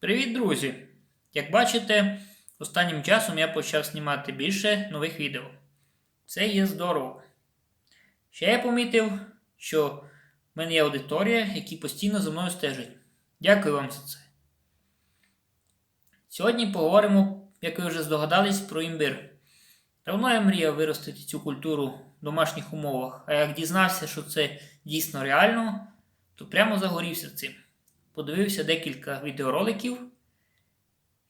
Привіт, друзі! Як бачите, останнім часом я почав знімати більше нових відео. Це є здорово. Ще я помітив, що в мене є аудиторія, які постійно за мною стежать. Дякую вам за це. Сьогодні поговоримо, як ви вже здогадались, про імбир. Давно я мріяв виростити цю культуру в домашніх умовах, а як дізнався, що це дійсно реально, то прямо загорівся цим. Подивився декілька відеороликів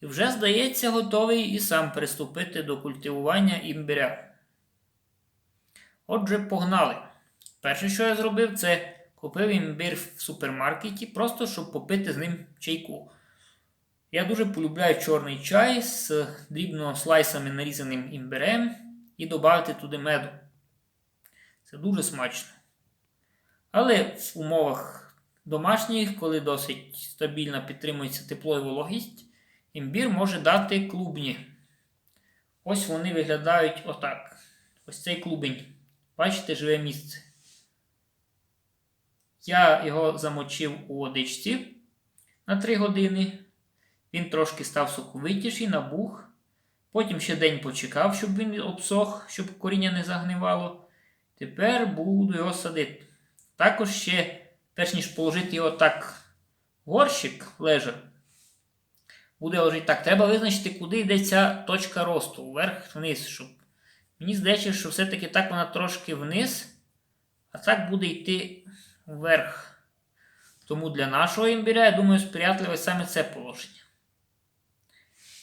і вже, здається, готовий і сам приступити до культивування імбиря. Отже, погнали. Перше, що я зробив, це купив імбир в супермаркеті, просто щоб попити з ним чайку. Я дуже полюбляю чорний чай з дрібно слайсами нарізаним імбирем і додати туди меду. Це дуже смачно. Але в умовах домашніх, коли досить стабільно підтримується тепло і вологість, імбір може дати клубні. Ось вони виглядають отак. Ось цей клубень. Бачите, живе місце. Я його замочив у водичці на 3 години. Він трошки став соковитіший, набух. Потім ще день почекав, щоб він обсох, щоб коріння не загнивало. Тепер буду його садити. Також ще, перш ніж положити його так горщик лежа, буде лежати так. Треба визначити, куди йде ця точка росту, вверх-вниз. щоб Мені здається, що все-таки так вона трошки вниз, а так буде йти вверх. Тому для нашого імбіря, я думаю, сприятливе саме це положення.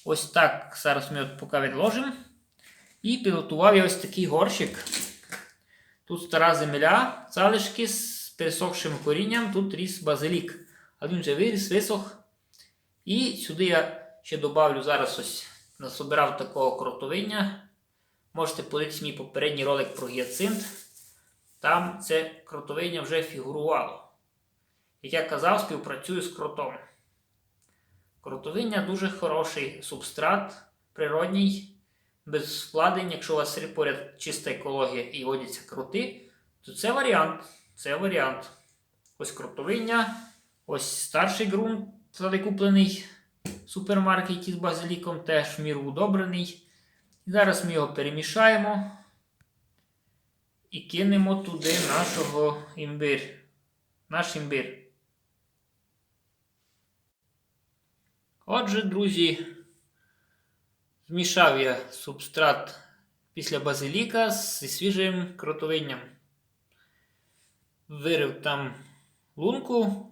Ось так. Зараз ми от поки відложимо. І підготував я ось такий горщик. Тут стара земля, залишки пересохшим корінням, тут ріс базилік. А він вже виріс, висох. І сюди я ще додавлю зараз ось насобирав такого кротовиння. Можете подивитися мій попередній ролик про гіацинт. Там це кротовиння вже фігурувало. Як я казав, співпрацюю з кротом. Кротовиння дуже хороший субстрат, природній, без вкладень, якщо у вас поряд чиста екологія і водяться кроти, то це варіант. Це варіант. Ось кротовиння, ось старший ґрунт, куплений в супермаркеті з базиліком, теж в міру удобрений. І зараз ми його перемішаємо і кинемо туди нашого імбир. Наш імбир. Отже, друзі, змішав я субстрат після базиліка зі свіжим кротовинням. Вирив там лунку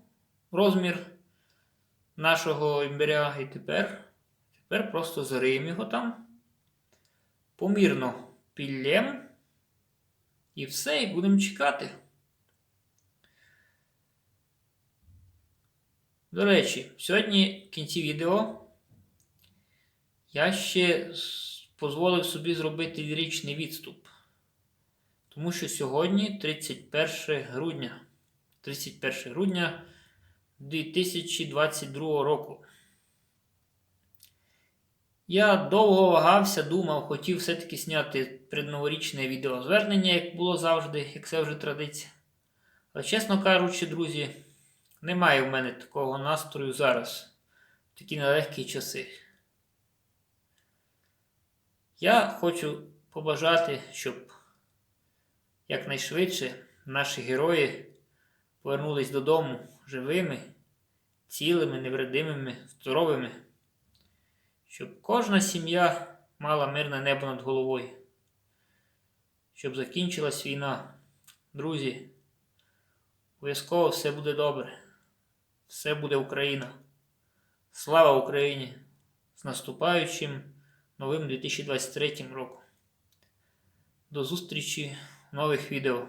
розмір нашого імбиря і тепер, тепер просто зариємо його там. Помірно піллем. І все, і будемо чекати. До речі, сьогодні в кінці відео я ще дозволив собі зробити річний відступ. Тому що сьогодні 31 грудня. 31 грудня 2022 року. Я довго вагався, думав, хотів все-таки зняти предноворічне відеозвернення, як було завжди, як це вже традиція. Але, чесно кажучи, друзі, немає в мене такого настрою зараз, в такі нелегкі часи. Я хочу побажати, щоб якнайшвидше наші герої повернулись додому живими, цілими, невредимими, здоровими щоб кожна сім'я мала мирне небо над головою, щоб закінчилась війна. Друзі, обов'язково все буде добре. Все буде Україна. Слава Україні! З наступаючим новим 2023 роком. До зустрічі в нових відео.